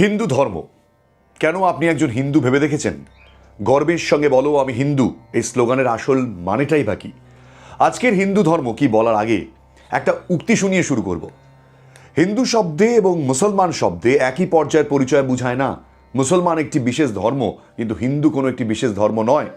হিন্দু ধর্ম। কেন আপনি একজন হিন্দু ভেবে দেখেছেন? গর্বের সঙ্গে বলো, আমি হিন্দু। এই স্লোগানের আসল মানেটাই বাকি আজকের হিন্দু ধর্ম কি বলার আগে একটা উক্তি শুনিয়ে শুরু করব। হিন্দু শব্দে এবং মুসলমান শব্দে একই পর্যায়ের পরিচয় বুঝায় না। মুসলমান একটি বিশেষ ধর্ম, কিন্তু হিন্দু কোনো একটি বিশেষ ধর্ম নয়।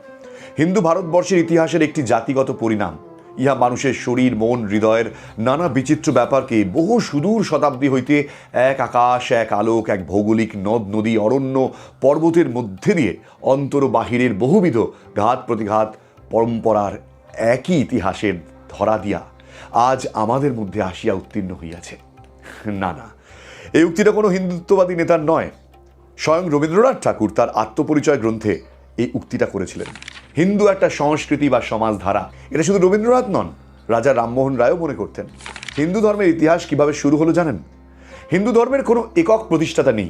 হিন্দু ভারতবর্ষের ইতিহাসের একটি জাতিগত পরিণাম। ইহা মানুষের শরীর, মন, হৃদয়ের নানা বিচিত্র ব্যাপারকে বহু সুদূর শতাব্দী হইতে এক আকাশ, এক আলোক, এক ভৌগোলিক নদ, নদী, অরণ্য পর্বতের মধ্যে দিয়ে অন্তর বাহিরের বহুবিধ ঘাত প্রতিঘাত পরম্পরার একই ইতিহাসের ধরা দিয়া আজ আমাদের মধ্যে আসিয়া উত্তীর্ণ হইয়াছে। না না এই উক্তিটা কোনো হিন্দুত্ববাদী নেতার নয়। স্বয়ং রবীন্দ্রনাথ ঠাকুর তার আত্মপরিচয় গ্রন্থে এই উক্তিটা করেছিলেন। হিন্দু একটা সংস্কৃতি বা সমাজ ধারা এটা শুধু রবীন্দ্রনাথ নন, রাজা রামমোহন রায়ও মনে করতেন। হিন্দু ধর্মের ইতিহাস কীভাবে শুরু হলো জানেন? হিন্দু ধর্মের কোনো একক প্রতিষ্ঠাতা নেই।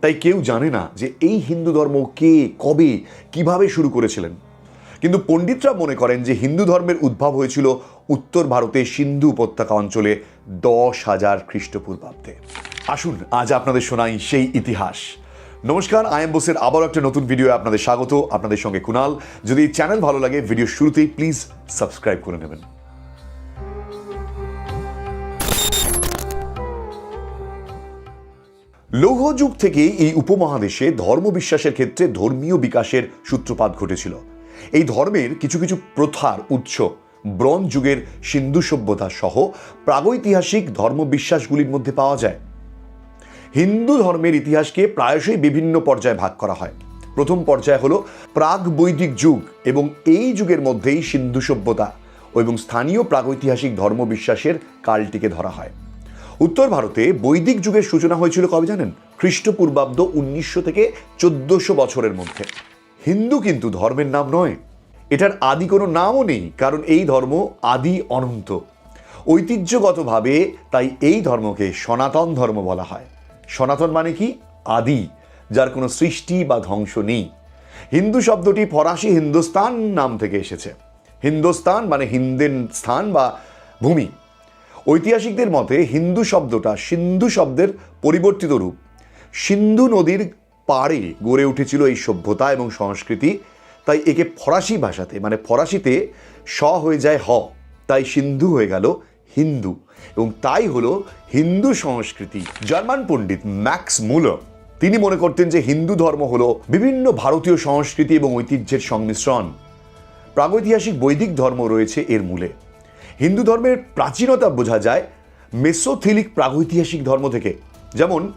তাই কেউ জানে না যে এই হিন্দু ধর্ম কে, কবে, কীভাবে শুরু করেছিলেন। কিন্তু পণ্ডিতরা মনে করেন যে হিন্দু ধর্মের উদ্ভব হয়েছিল উত্তর ভারতের সিন্ধু উপত্যকা অঞ্চলে দশ হাজার খ্রিস্টপূর্বাব্দে। আসুন, আজ আপনাদের শোনাই সেই ইতিহাস। নমস্কার আই এম বোসের আবারও একটা নতুন ভিডিও আপনাদের স্বাগত, আপনাদের সঙ্গে কুনাল। যদি চ্যানেল ভালো লাগে ভিডিও শুরুতেই প্লিজ সাবস্ক্রাইব করে নেবেন। লৌহ যুগ থেকে এই উপমহাদেশে ধর্মবিশ্বাসের ক্ষেত্রে ধর্মীয় বিকাশের সূত্রপাত ঘটেছিল। এই ধর্মের কিছু কিছু প্রথার উৎস ব্রঞ্জ যুগের সিন্ধু সভ্যতা সহ প্রাগৈতিহাসিক ধর্মবিশ্বাসগুলির মধ্যে পাওয়া যায়। হিন্দু ধর্মের ইতিহাসকে প্রায়শই বিভিন্ন পর্যায়ে ভাগ করা হয়। প্রথম পর্যায় হলো প্রাগ বৈদিক যুগ এবং এই যুগের মধ্যেই সিন্ধু সভ্যতা এবং স্থানীয় প্রাগৈতিহাসিক ধর্মবিশ্বাসের কালটিকে ধরা হয়। উত্তর ভারতে বৈদিক যুগের সূচনা হয়েছিল কবে জানেন? খ্রিস্টপূর্বাব্দ উনিশশো থেকে চোদ্দশো বছরের মধ্যে। হিন্দু কিন্তু ধর্মের নাম নয়। এটার আদি কোনো নামও নেই, কারণ এই ধর্ম আদি অনন্ত। ঐতিহ্যগতভাবে তাই এই ধর্মকে সনাতন ধর্ম বলা হয়। সনাতন মানে কি? আদি, যার কোনো সৃষ্টি বা ধ্বংস নেই। হিন্দু শব্দটি ফরাসি হিন্দুস্তান নাম থেকে এসেছে। হিন্দুস্তান মানে হিন্দেন স্থান বা ভূমি। ঐতিহাসিকদের মতে হিন্দু শব্দটা সিন্ধু শব্দের পরিবর্তিত রূপ। সিন্ধু নদীর পাড়ে গড়ে উঠেছিল এই সভ্যতা এবং সংস্কৃতি, তাই একে ফরাসি ভাষাতে মানে ফরাসিতে স হয়ে যায় হ, তাই সিন্ধু হয়ে গেল হিন্দু। এবং তাই হলো হিন্দু সংস্কৃতি। জার্মান পণ্ডিত ম্যাক্স মুলার, তিনি মনে করতেন যে হিন্দু ধর্ম হলো বিভিন্ন ভারতীয় সংস্কৃতি এবং ঐতিহ্যের সংমিশ্রণ। প্রাগৈতিহাসিক বৈদিক ধর্ম রয়েছে এর মূলে। হিন্দু ধর্মের প্রাচীনতা বোঝা যায় মেসোথিলিক প্রাগৈতিহাসিক ধর্ম থেকে। যেমন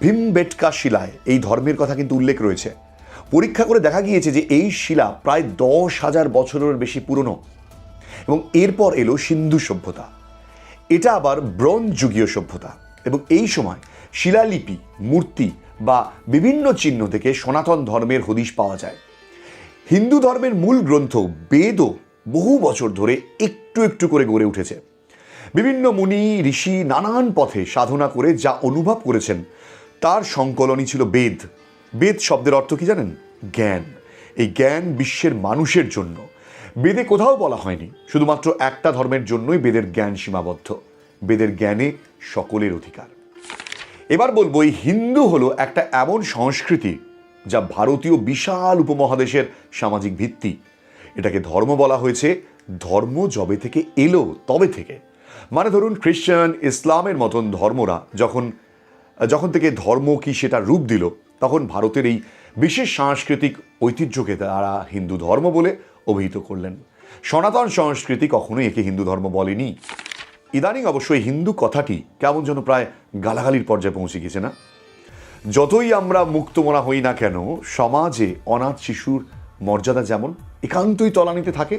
ভীমবেটকা শিলায় এই ধর্মের কথা কিন্তু উল্লেখ রয়েছে। পরীক্ষা করে দেখা গিয়েছে যে এই শিলা প্রায় দশ হাজার বছরের বেশি পুরনো। এবং এরপর এলো সিন্ধু সভ্যতা। এটা আবার ব্রোঞ্জ যুগীয় সভ্যতা এবং এই সময় শিলালিপি, মূর্তি বা বিভিন্ন চিহ্ন থেকে সনাতন ধর্মের হদিশ পাওয়া যায়। হিন্দু ধর্মের মূল গ্রন্থ বেদও বহু বছর ধরে একটু একটু করে গড়ে উঠেছে। বিভিন্ন মুনি, ঋষি নানান পথে সাধনা করে যা অনুভব করেছেন, তার সংকলনই ছিল বেদ। বেদ শব্দের অর্থ কি জানেন? জ্ঞান। এই জ্ঞান বিশ্বের মানুষের জন্য বেদে কোথাও বলা হয়নি, শুধুমাত্র একটা ধর্মের জন্যই বেদের জ্ঞান সীমাবদ্ধ। বেদের জ্ঞানে সকলের অধিকার। এবার বলব, এই হিন্দু হলো একটা এমন সংস্কৃতি যা ভারতীয় বিশাল উপমহাদেশের সামাজিক ভিত্তি। এটাকে ধর্ম বলা হয়েছে, ধর্ম যবে থেকে এলো, তবে থেকে। মানে ধরুন খ্রিস্টান ইসলামের মতন ধর্মরা যখন যখন থেকে ধর্ম কি সেটা রূপ দিল, তখন ভারতের এই বিশেষ সাংস্কৃতিক ঐতিহ্যকে তারা হিন্দু ধর্ম বলে অভিহিত করলেন। সনাতন সংস্কৃতি কখনোই একে হিন্দু ধর্ম বলেনি। ইদানিং অবশ্যই হিন্দু কথাটি কেমন যেন প্রায় গালাগালির পর্যায়ে পৌঁছে গেছে না? যতই আমরা মুক্তমনা হই না কেন, সমাজে অনাথ শিশুর মর্যাদা যেমন একান্তই তলানিতে থাকে,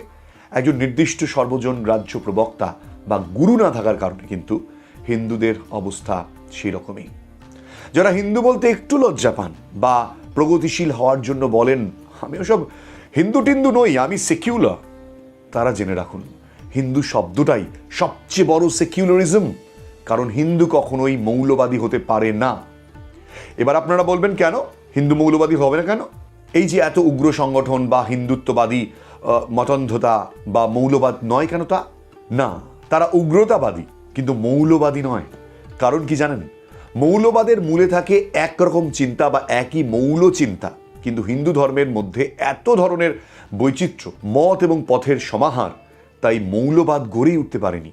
একজন নির্দিষ্ট সর্বজন গ্রাহ্য প্রবক্তা বা গুরু না থাকার কারণে কিন্তু হিন্দুদের অবস্থা সেরকমই। যারা হিন্দু বলতে একটু লজ্জা পান বা প্রগতিশীল হওয়ার জন্য বলেন, আমি ওসব হিন্দু টিন্দু নই, আমি সেকিউলার তারা জেনে রাখুন, হিন্দু শব্দটাই সবচেয়ে বড় সেকিউলারিজম কারণ হিন্দু কখনোই মৌলবাদী হতে পারে না। এবার আপনারা বলবেন কেন? হিন্দু মৌলবাদী হবে না কেন? এই যে এত উগ্র সংগঠন বা হিন্দুত্ববাদী মতন্ধতা বা মৌলবাদ নয় কেন তা? না, তারা উগ্রতাবাদী, কিন্তু মৌলবাদী নয়। কারণ কি জানেন? মৌলবাদের মূলে থাকে একরকম চিন্তা বা একই মৌল চিন্তা। কিন্তু হিন্দু ধর্মের মধ্যে এত ধরনের বৈচিত্র্য, মত এবং পথের সমাহার, তাই মৌলবাদ গড়েই উঠতে পারেনি।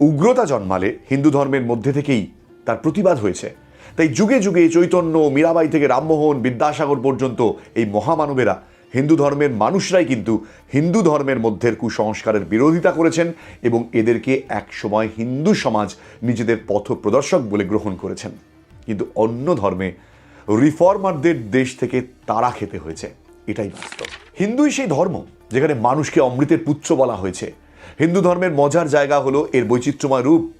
উগ্রতা জন্মালে হিন্দু ধর্মের মধ্যে থেকেই তার প্রতিবাদ হয়েছে। তাই যুগে যুগে চৈতন্য মীরাবাই থেকে রামমোহন বিদ্যাসাগর পর্যন্ত এই মহামানবেরা হিন্দু ধর্মের মানুষরাই কিন্তু হিন্দু ধর্মের মধ্যের কুসংস্কারের বিরোধিতা করেছেন এবং এদেরকে একসময় হিন্দু সমাজ নিজেদের পথ প্রদর্শক বলে গ্রহণ করেছেন। কিন্তু অন্য ধর্মে রিফর্মারদের দেশ থেকে তারা খেতে হয়েছে। এটাই বাস্তব। হিন্দুই সেই ধর্ম যেখানে মানুষকে অমৃতের পুত্র বলা হয়েছে। হিন্দু ধর্মের মজার জায়গা হলো এর বৈচিত্র্যময় রূপ।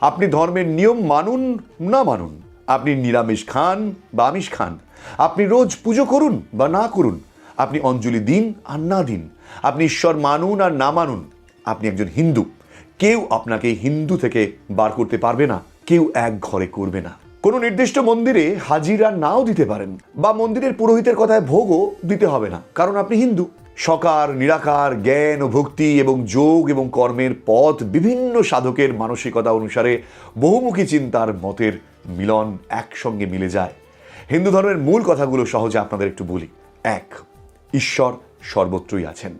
আপনি ধর্মের নিয়ম মানুন না মানুন, আপনি নিরামিষ খান বা আমিষ খান, আপনি রোজ পুজো করুন বা না করুন, আপনি অঞ্জলি দিন আর না দিন, আপনি ঈশ্বর মানুন আর না মানুন, আপনি একজন হিন্দু। কেউ আপনাকে হিন্দু থেকে বার করতে পারবে না, কেউ এক ঘরে করবে না। কোনো নির্দিষ্ট মন্দিরে হাজিরা নাও দিতে পারেন বা মন্দিরের পুরোহিতের কথায় ভোগও দিতে হবে না, কারণ আপনি হিন্দু। সকার, নিরাকার, জ্ঞান ও ভক্তি এবং যোগ এবং কর্মের পথ বিভিন্ন সাধকের মানসিকতা অনুসারে বহুমুখী চিন্তার মতের মিলন একসঙ্গে মিলে যায়। হিন্দু ধর্মের মূল কথাগুলো সহজে আপনাদের একটু বলি। এক, ঈশ্বর সর্বত্রই আছেন।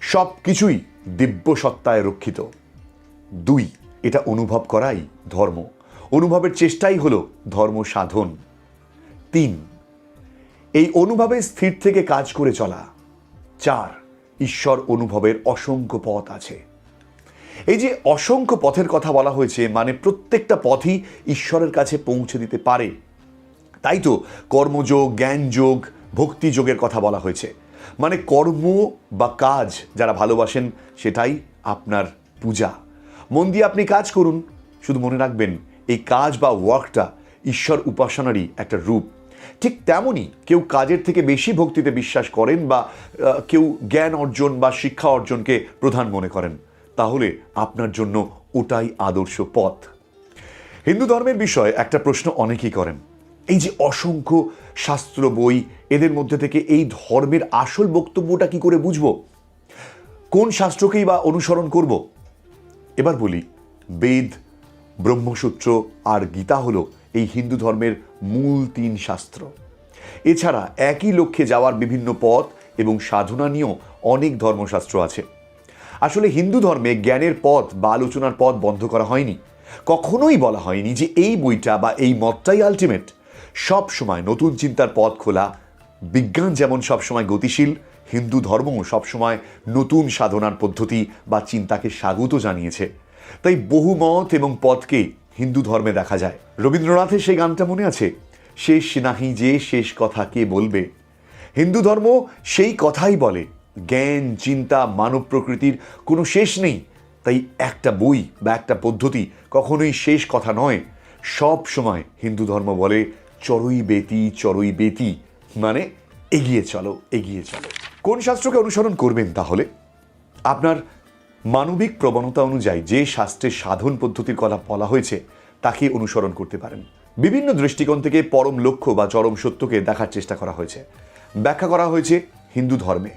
সব কিছুই দিব্য সত্তায় রক্ষিত। দুই, এটা অনুভব করাই ধর্ম। অনুভবের চেষ্টাই হলো ধর্ম সাধন। তিন, এই অনুভবে স্থির থেকে কাজ করে চলা। চার, ঈশ্বর অনুভবের অসংখ্য পথ আছে। এই যে অসংখ্য পথের কথা বলা হয়েছে মানে প্রত্যেকটা পথই ঈশ্বরের কাছে পৌঁছে দিতে পারে। তাই তো কর্মযোগ, জ্ঞানযোগ, ভক্তিযোগের কথা বলা হয়েছে। মানে কর্ম বা কাজ যারা ভালোবাসেন, সেটাই আপনার পূজা। মন দিয়ে আপনি কাজ করুন, শুধু মনে রাখবেন এই কাজ বা ওয়ার্কটা ঈশ্বর উপাসনারই একটা রূপ। ঠিক তেমনই কেউ কাজের থেকে বেশি ভক্তিতে বিশ্বাস করেন বা কেউ জ্ঞান অর্জন বা শিক্ষা অর্জনকে প্রধান মনে করেন, তাহলে আপনার জন্য ওটাই আদর্শ পথ। হিন্দু ধর্মের বিষয়ে একটা প্রশ্ন অনেকেই করেন, এই যে অসংখ্য শাস্ত্র বই, এদের মধ্যে থেকে এই ধর্মের আসল বক্তব্যটা কি করে বুঝব? কোন শাস্ত্রকেই বা অনুসরণ করব? এবার বলি, বেদ ব্রহ্মসূত্র আর গীতা হলো এই হিন্দু ধর্মের মূল তিন শাস্ত্র। এছাড়া একই লক্ষ্যে যাওয়ার বিভিন্ন পথ এবং সাধনা নিয়েও অনেক ধর্মশাস্ত্র আছে। আসলে হিন্দু ধর্মে জ্ঞানের পথ বা আলোচনার পথ বন্ধ করা হয়নি। কখনোই বলা হয়নি যে এই বইটা বা এই মতটাই আলটিমেট সব সময় নতুন চিন্তার পথ খোলা, বিজ্ঞান যেমন সবসময় গতিশীল, হিন্দু ধর্মও সবসময় নতুন সাধনার পদ্ধতি বা চিন্তাকে স্বাগত জানিয়েছে। তাই বহু মত এবং পথকে হিন্দু ধর্মে দেখা যায়। রবীন্দ্রনাথের সেই গানটা মনে আছে? শেষ নাহি যে শেষ কথা কে বলবে? হিন্দু ধর্ম সেই কথাই বলে। জ্ঞান, চিন্তা, মানব প্রকৃতির কোনো শেষ নেই। তাই একটা বই বা একটা পদ্ধতি কখনোই শেষ কথা নয়। সব সময় হিন্দু ধর্ম বলে চড়ই বেতি চড়ই বেতি। মানে এগিয়ে চলো এগিয়ে চলো। কোন শাস্ত্রকে অনুসরণ করবেন তাহলে? আপনার মানবিক প্রবণতা অনুযায়ী যে শাস্ত্রের সাধন পদ্ধতির কথা বলা হয়েছে, তাকে অনুসরণ করতে পারেন। বিভিন্ন দৃষ্টিকোণ থেকে পরম লক্ষ্য বা চরম সত্যকে দেখার চেষ্টা করা হয়েছে। ব্যাখ্যা করা হয়েছে হিন্দু ধর্মে।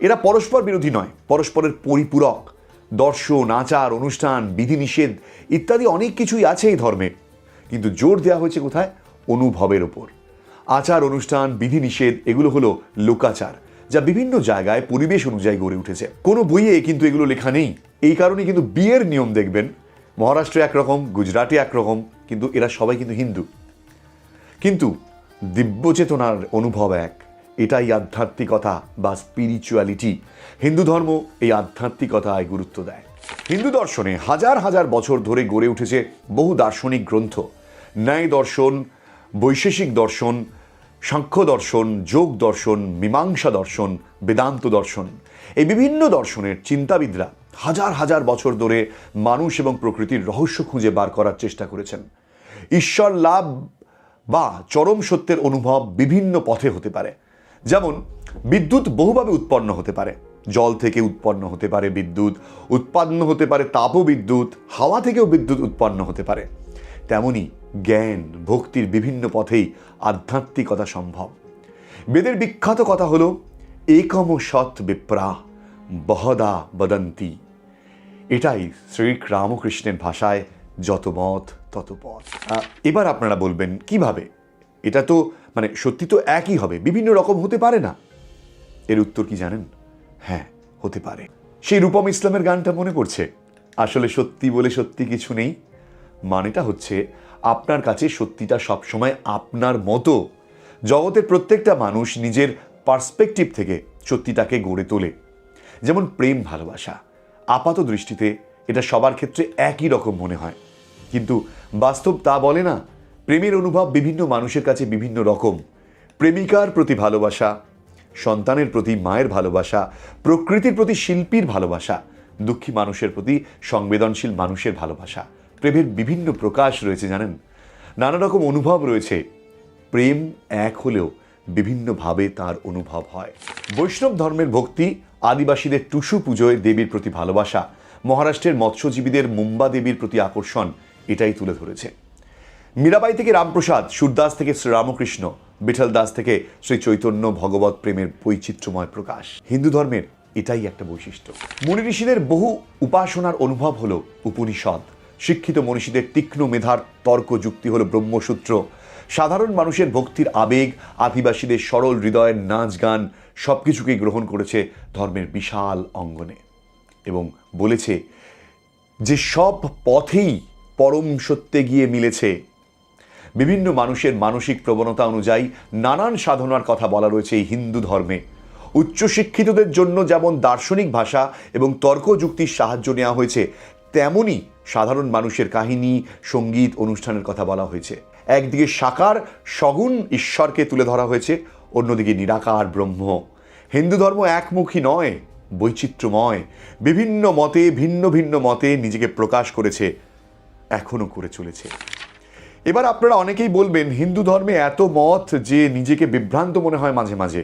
এরা পরস্পর বিরোধী নয়, পরস্পরের পরিপূরক। দর্শন, আচার, অনুষ্ঠান, বিধিনিষেধ ইত্যাদি অনেক কিছুই আছে এই ধর্মে। কিন্তু জোর দেওয়া হয়েছে কোথায়? অনুভবের ওপর। আচার, অনুষ্ঠান, বিধিনিষেধ এগুলো হলো লোকাচার। যা বিভিন্ন জায়গায় পরিবেশ অনুযায়ী গড়ে উঠেছে। কোনো বইয়ে কিন্তু এগুলো লেখা নেই। এই কারণে কিন্তু বিয়ের নিয়ম দেখবেন, মহারাষ্ট্রে একরকম গুজরাটে একরকম, কিন্তু এরা সবাই কিন্তু হিন্দু। কিন্তু দিব্য চেতনার অনুভব এক, এটাই আধ্যাত্মিকতা বা স্পিরিচুয়ালিটি হিন্দু ধর্ম এই আধ্যাত্মিকতায় গুরুত্ব দেয়। হিন্দু দর্শনে হাজার হাজার বছর ধরে গড়ে উঠেছে বহু দার্শনিক গ্রন্থ। ন্যায় দর্শন, বৈশেষিক দর্শন সাংখ্য দর্শন, যোগ দর্শন, মীমাংসা দর্শন, বেদান্ত দর্শন। এই বিভিন্ন দর্শনের চিন্তাবিদরা হাজার হাজার বছর ধরে মানুষ এবং প্রকৃতির রহস্য খুঁজে বার করার চেষ্টা করেছেন। ঈশ্বর লাভ বা চরম সত্যের অনুভব বিভিন্ন পথে হতে পারে। যেমন, বিদ্যুৎ বহুভাবে উৎপন্ন হতে পারে। জল থেকে উৎপন্ন হতে পারে বিদ্যুৎ উৎপন্ন হতে পারে তাপবিদ্যুৎ হাওয়া থেকেও বিদ্যুৎ উৎপন্ন হতে পারে। তেমনি জ্ঞান, ভক্তির বিভিন্ন পথেই আধ্যাত্মিকতা সম্ভব। বেদের বিখ্যাত কথা হল, একম সৎ বিপ্রা, বহদা বদন্তি। এটাই শ্রী রামকৃষ্ণের ভাষায়, যত মত, তত পথ। এবার আপনারা বলবেন, কীভাবে? এটা তো মানে সত্যি তো একই হবে, বিভিন্ন রকম হতে পারে না। এর উত্তর কি জানেন? হ্যাঁ হতে পারে। সেই রূপম ইসলামের গানটা মনে পড়ছে? আসলে সত্যি বলে সত্যি কিছু নেই। মানেটা হচ্ছে আপনার কাছে সত্যিটা সবসময় আপনার মতো। জগতের প্রত্যেকটা মানুষ নিজের পার্সপেক্টিভ থেকে সত্যিটাকে গড়ে তোলে। যেমন প্রেম ভালোবাসা। আপাত দৃষ্টিতে এটা সবার ক্ষেত্রে একই রকম মনে হয়। কিন্তু বাস্তব তা বলে না, প্রেমের অনুভব বিভিন্ন মানুষের কাছে বিভিন্ন রকম। প্রেমিকার প্রতি ভালোবাসা, সন্তানের প্রতি মায়ের ভালোবাসা, প্রকৃতির প্রতি শিল্পীর ভালোবাসা, দুঃখী মানুষের প্রতি সংবেদনশীল মানুষের ভালোবাসা। প্রেমের বিভিন্ন প্রকাশ রয়েছে, জানেন? নানা রকম অনুভব রয়েছে। প্রেম এক হলেও বিভিন্নভাবে তার অনুভব হয়। বৈষ্ণব ধর্মের ভক্তি, আদিবাসীদের টুসু পুজোয় দেবীর প্রতি ভালোবাসা, মহারাষ্ট্রের মৎস্যজীবীদের মুম্বা দেবীর প্রতি আকর্ষণ, এটাই তুলে ধরেছে। মীরাবাই থেকে রামপ্রসাদ, সুরদাস থেকে শ্রীরামকৃষ্ণ বিঠল দাস থেকে শ্রী চৈতন্য ভগবত প্রেমের বৈচিত্র্যময় প্রকাশ। হিন্দু ধর্মের এটাই একটা বৈশিষ্ট্য। মুনি ঋষিদের বহু উপাসনার অনুভব হল উপনিষদ। শিক্ষিত মনীষীদের তীক্ষ্ণ মেধার তর্ক যুক্তি হলো ব্রহ্মসূত্র। সাধারণ মানুষের ভক্তির আবেগ, আদিবাসীদের সরল হৃদয়ের নাচ গান, সবকিছুকেই গ্রহণ করেছে ধর্মের বিশাল অঙ্গনে। এবং বলেছে যে সব পথেই পরম সত্যে গিয়ে মিলেছে। বিভিন্ন মানুষের মানসিক প্রবণতা অনুযায়ী নানান সাধনার কথা বলা রয়েছে এই হিন্দু ধর্মে। উচ্চশিক্ষিতদের জন্য যেমন দার্শনিক ভাষা এবং তর্ক যুক্তির সাহায্য নেওয়া হয়েছে তেমনই সাধারণ মানুষের কাহিনী, সংগীত, অনুষ্ঠানের কথা বলা হয়েছে। একদিকে সাকার সগুণ ঈশ্বরকে তুলে ধরা হয়েছে, অন্যদিকে নিরাকার ব্রহ্ম। হিন্দু ধর্ম একমুখী নয়, বৈচিত্র্যময়। বিভিন্ন মতে, ভিন্ন ভিন্ন মতে নিজেকে প্রকাশ করেছে, এখনও করে চলেছে। এবার আপনারা অনেকেই বলবেন, হিন্দু ধর্মে এত মত যে নিজেকে বিভ্রান্ত মনে হয় মাঝে মাঝে।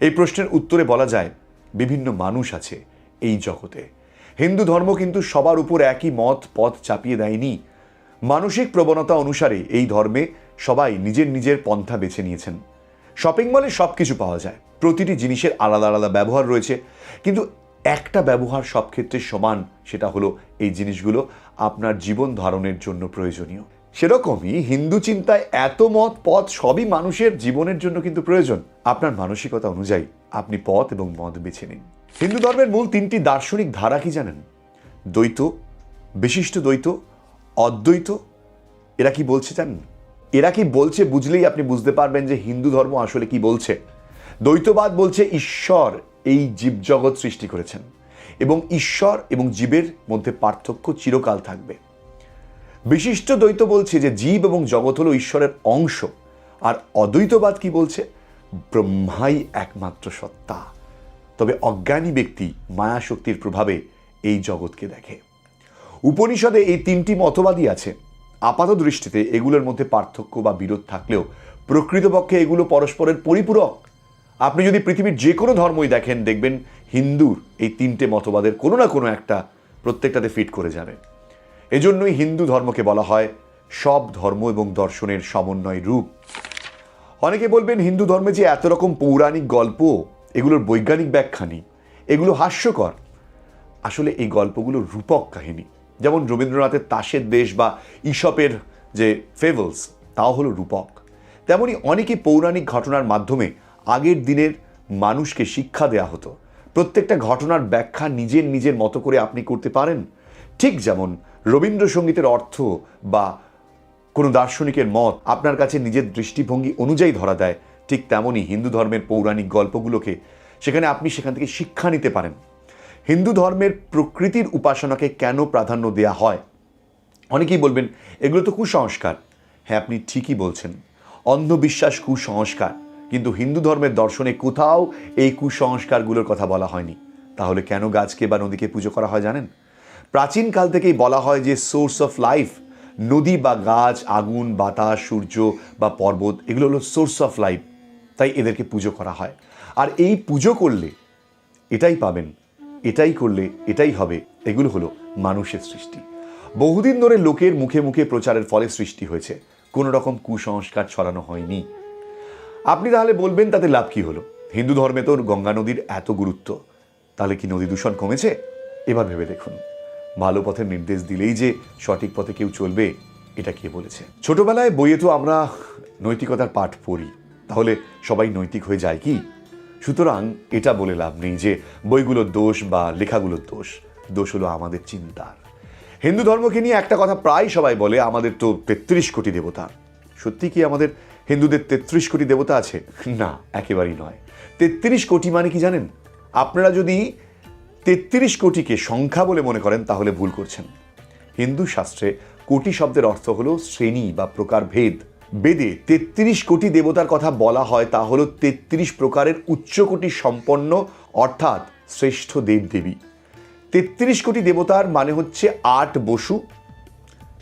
এই প্রশ্নের উত্তরে বলা যায়, বিভিন্ন মানুষ আছে এই জগতে। হিন্দু ধর্ম কিন্তু সবার উপর একই মত, পথ চাপিয়ে দেয়নি। মানসিক প্রবণতা অনুসারে এই ধর্মে সবাই নিজের নিজের পন্থা বেছে নিয়েছেন। শপিং মলে সব কিছু পাওয়া যায়। প্রতিটি জিনিসের আলাদা আলাদা ব্যবহার রয়েছে। কিন্তু একটা ব্যবহার সব ক্ষেত্রে সমান, সেটা হলো এই জিনিসগুলো আপনার জীবন ধারণের জন্য প্রয়োজনীয়। সেরকমই হিন্দু চিন্তায় এত মত, পথ সবই মানুষের জীবনের জন্য কিন্তু প্রয়োজন। আপনার মানসিকতা অনুযায়ী আপনি পথ এবং মত বেছে নিন। হিন্দু ধর্মের মূল তিনটি দার্শনিক ধারা কি জানেন? দ্বৈত, বিশিষ্ট দ্বৈত, অদ্বৈত, এরা কি বলছে জানেন? এরা কি বলছে বুঝলেই আপনি বুঝতে পারবেন যে হিন্দু ধর্ম আসলে কি বলছে। দ্বৈতবাদ বলছে ঈশ্বর এই জীবজগৎ সৃষ্টি করেছেন এবং ঈশ্বর এবং জীবের মধ্যে পার্থক্য চিরকাল থাকবে। বিশিষ্ট দ্বৈত বলছে যে জীব এবং জগৎ হলো ঈশ্বরের অংশ, আর অদ্বৈতবাদ কি বলছে? ব্রহ্মাই একমাত্র সত্তা। তবে অজ্ঞানী ব্যক্তি মায়া শক্তির প্রভাবে এই জগৎকে দেখে। উপনিষদে এই তিনটি মতবাদই আছে। আপাত দৃষ্টিতে এগুলোর মধ্যে পার্থক্য বা বিরোধ থাকলেও প্রকৃতপক্ষে এগুলো পরস্পরের পরিপূরক। আপনি যদি পৃথিবীর যে কোনো ধর্মই দেখেন, দেখবেন হিন্দুর এই তিনটে মতবাদের কোনো না কোনো একটা প্রত্যেকটাতে ফিট করে যাবে। এজন্যই হিন্দু ধর্মকে বলা হয় সব ধর্ম এবং দর্শনের সমন্বয় রূপ। অনেকে বলবেন হিন্দু ধর্মে যে এত রকম পৌরাণিক গল্প এগুলোর বৈজ্ঞানিক ব্যাখ্যা নেই এগুলো হাস্যকর। আসলে এই গল্পগুলো রূপক কাহিনী। যেমন রবীন্দ্রনাথের তাসের দেশ বা ইসপের যে ফেভলস তাও হলো রূপক। তেমনি অনেকে পৌরাণিক ঘটনার মাধ্যমে আগের দিনের মানুষকে শিক্ষা দেয়া হতো। প্রত্যেকটা ঘটনার ব্যাখ্যা নিজের নিজের মতো করে আপনি করতে পারেন। ঠিক যেমন রবীন্দ্রসঙ্গীতের অর্থ বা কোনো দার্শনিকের মত আপনার কাছে নিজের দৃষ্টিভঙ্গি অনুযায়ী ধরা দেয় ঠিক তেমনই হিন্দু ধর্মের পৌরাণিক গল্পগুলোকে সেখানে আপনি সেখান থেকে শিক্ষা নিতে পারেন। হিন্দু ধর্মের প্রকৃতির উপাসনাকে কেন প্রাধান্য দেয়া হয়? অনেকেই বলবেন, এগুলো তো কুসংস্কার। হ্যাঁ আপনি ঠিকই বলছেন। অন্ধবিশ্বাস কুসংস্কার, কিন্তু হিন্দু ধর্মের দর্শনে কোথাও এই কুসংস্কারগুলোর কথা বলা হয়নি। তাহলে কেন গাছকে বা নদীকে পুজো করা হয় জানেন? প্রাচীনকাল থেকেই বলা হয় যে, সোর্স অফ লাইফ নদী বা গাছ, আগুন, বাতাস, সূর্য বা পর্বত, এগুলো হলো সোর্স অফ লাইফ। তাই এদেরকে পুজো করা হয়। আর এই পুজো করলে এটাই পাবেন, এটাই করলে এটাই হবে। এগুলো হলো মানুষের সৃষ্টি। বহুদিন ধরে লোকের মুখে মুখে প্রচারের ফলে সৃষ্টি হয়েছে। কোনো রকম কুসংস্কার ছড়ানো হয়নি। আপনি তাহলে বলবেন তাতে লাভ কি হলো? হিন্দু ধর্মে তো গঙ্গা নদীর এত গুরুত্ব। তাহলে কি নদী দূষণ কমেছে? এবার ভেবে দেখুন। ভালো পথের নির্দেশ দিলেই যে সঠিক পথে কেউ চলবে, এটা কে বলেছে? ছোটবেলায় বইয়ে তো আমরা নৈতিকতার পাঠ পড়ি। তাহলে সবাই নৈতিক হয়ে যায় কি? সুতরাং এটা বলে লাভ নেই যে বইগুলোর দোষ বা লেখাগুলোর দোষ। দোষ হলো আমাদের চিন্তার। হিন্দু ধর্মকে নিয়ে একটা কথা প্রায় সবাই বলে, আমাদের তো তেত্রিশ কোটি দেবতা। সত্যি কি আমাদের হিন্দুদের তেত্রিশ কোটি দেবতা আছে? না, একেবারেই নয়। তেত্রিশ কোটি মানে কি জানেন? আপনারা যদি তেত্রিশ কোটিকে সংখ্যা বলে মনে করেন, তাহলে ভুল করছেন। হিন্দু শাস্ত্রে কোটি শব্দের অর্থ হলো শ্রেণি বা প্রকার ভেদ বেদে তেত্রিশ কোটি দেবতার কথা বলা হয়, তা হলো তেত্রিশ প্রকারের উচ্চকোটি সম্পন্ন, অর্থাৎ শ্রেষ্ঠ দেবদেবী। তেত্রিশ কোটি দেবতার মানে হচ্ছে আট বসু,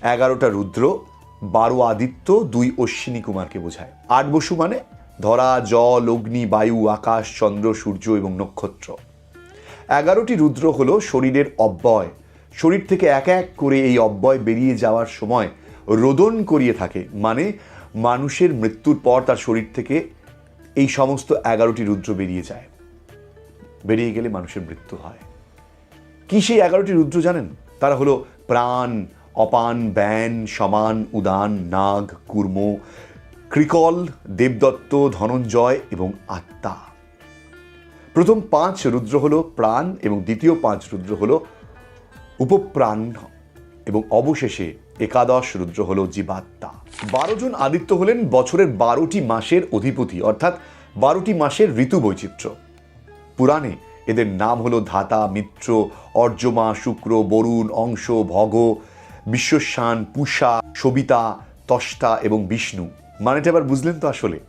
এগারোটা রুদ্র, বারো আদিত্য, দুই অশ্বিনী কুমারকে বোঝায়। আট বসু মানে ধরা, জল, অগ্নি, বায়ু, আকাশ, চন্দ্র, সূর্য এবং নক্ষত্র। এগারোটি রুদ্র হলো শরীরের অব্যয়। শরীর থেকে এক এক করে এই অব্যয় বেরিয়ে যাওয়ার সময় রোদন করিয়ে থাকে মানে মানুষের মৃত্যুর পর তার শরীর থেকে এই সমস্ত এগারোটি রুদ্র বেরিয়ে যায়। বেরিয়ে গেলে মানুষের মৃত্যু হয়। কি সেই এগারোটি রুদ্র জানেন? তারা হলো প্রাণ, অপান, ব্যান, সমান, উদান, নাগ, কুর্ম ক্রিকল দেবদত্ত, ধনঞ্জয় এবং আত্মা। প্রথম পাঁচ রুদ্র হলো প্রাণ এবং দ্বিতীয় পাঁচ রুদ্র হলো উপপ্রাণ এবং অবশেষে একাদশ রুদ্র হলো জীবাত্মা। বারো জন আদিত্য হলেন বছরের বারোটি মাসের অধিপতি, অর্থাৎ বারোটি মাসের ঋতু বৈচিত্র্য। পুরাণে এদের নাম হলো ধাতা, মিত্র, অর্জমা, শুক্র, বরুণ, অংশ, ভগ, বিশ্বস্বান, পুষা, সবিতা, তষ্টা এবং বিষ্ণু। মানেটা এবার বুঝলেন তো আসলে?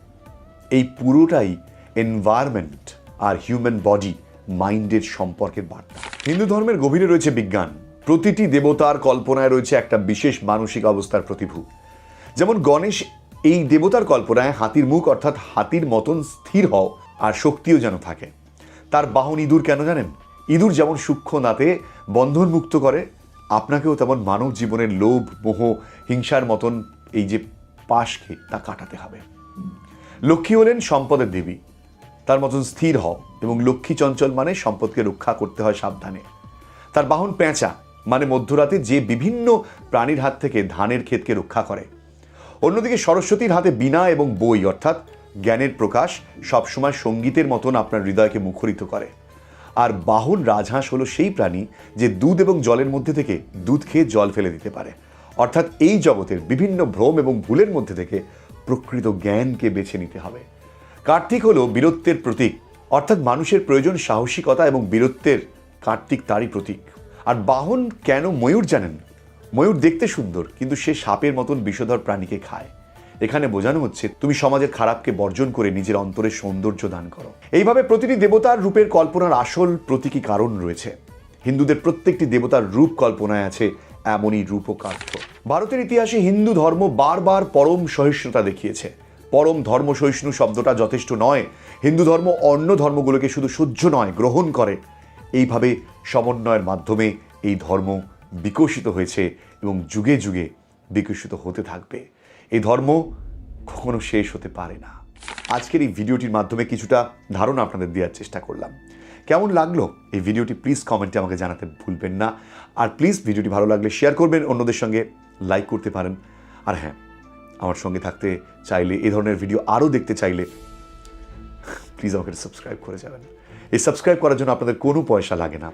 এই পুরোটাই এনভায়রনমেন্ট আর হিউম্যান বডি মাইন্ডের সম্পর্কের বার্তা। হিন্দু ধর্মের গভীরে রয়েছে বিজ্ঞান। প্রতিটি দেবতার কল্পনায় রয়েছে একটা বিশেষ মানসিক অবস্থার প্রতিভূ। যেমন গণেশ এই দেবতার কল্পনায় হাতির মুখ অর্থাৎ হাতির মতন স্থির হও আর শক্তিও যেন থাকে। তার বাহন ইঁদুর কেন জানেন? ইঁদুর যেমন সূক্ষ্ম নাতে বন্ধন মুক্ত করে, আপনাকেও তেমন মানব জীবনের লোভ, মোহ, হিংসার মতন এই যে পাশকে তা কাটাতে হবে। লক্ষ্মী হলেন সম্পদের দেবী। তার মতন স্থির হও এবং লক্ষ্মী চঞ্চল মানে সম্পদকে রক্ষা করতে হয় সাবধানে। তার বাহন পেঁচা মানে মধ্যরাতে যে বিভিন্ন প্রাণীর হাত থেকে ধানের ক্ষেতকে রক্ষা করে। অন্যদিকে সরস্বতীর হাতে বীণা এবং বই, অর্থাৎ জ্ঞানের প্রকাশ সবসময় সঙ্গীতের মতন আপনার হৃদয়কে মুখরিত করে। আর বাহন রাজহাঁস হলো সেই প্রাণী যে দুধ এবং জলের মধ্যে থেকে দুধ খেয়ে জল ফেলে দিতে পারে। অর্থাৎ এই জগতের বিভিন্ন ভ্রম এবং ভুলের মধ্যে থেকে প্রকৃত জ্ঞানকে বেছে নিতে হবে। কার্তিক হলো বীরত্বের প্রতীক, অর্থাৎ মানুষের প্রয়োজন সাহসিকতা এবং বীরত্বের কার্তিক তারই প্রতীক। আর বাহন কেন ময়ূর জানেন? ময়ূর দেখতে সুন্দর, কিন্তু সে সাপের মতন বিষধর প্রাণীকে খায়। এখানে বোঝানো হচ্ছে, তুমি সমাজের খারাপকে বর্জন করে নিজের অন্তরের সৌন্দর্য দান করো। এইভাবে প্রতিটি দেবতার রূপের কল্পনার আসল প্রতীকী কারণ রয়েছে। হিন্দুদের প্রত্যেকটি দেবতার রূপ কল্পনায় আছে এমনই রূপকার্থ। ভারতের ইতিহাসে হিন্দু ধর্ম বারবার পরম সহিষ্ণুতা দেখিয়েছে। পরম ধর্ম সহিষ্ণু শব্দটা যথেষ্ট নয়, হিন্দু ধর্ম অন্য ধর্মগুলোকে শুধু সহ্য নয়, গ্রহণ করে। এইভাবে সমন্বয়ের মাধ্যমে এই ধর্ম বিকশিত হয়েছে এবং যুগে যুগে বিকশিত হতে থাকবে। এই ধর্ম কখনো শেষ হতে পারে না। আজকের এই ভিডিওটির মাধ্যমে কিছুটা ধারণা আপনাদের দেওয়ার চেষ্টা করলাম। কেমন লাগল এই ভিডিওটি প্লিজ কমেন্টে আমাকে জানাতে ভুলবেন না। আর প্লিজ ভিডিওটি ভালো লাগলে শেয়ার করবেন, অন্যদের সঙ্গে লাইক করতে পারেন। আর হ্যাঁ আমার সঙ্গে থাকতে চাইলে, এই ধরনের ভিডিও আরও দেখতে চাইলে প্লিজ আমাকে সাবস্ক্রাইব করে যাবেন। এই সাবস্ক্রাইব করার জন্য আপনাদের কোনো পয়সা লাগে না।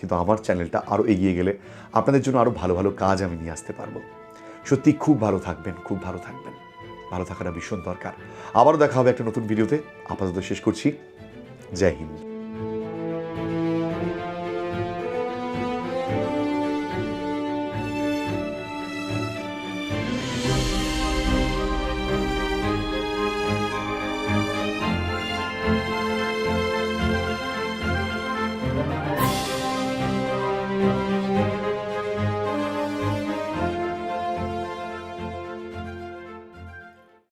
কিন্তু আমার চ্যানেলটা আরও এগিয়ে গেলে আপনাদের জন্য আরও ভালো ভালো কাজ আমি নিয়ে আসতে পারব। সত্যি খুব ভালো থাকবেন, খুব ভালো থাকবেন। ভালো থাকাটা ভীষণ দরকার। আবারও দেখা হবে একটা নতুন ভিডিওতে। আপাতত শেষ করছি। জয় হিন্দ।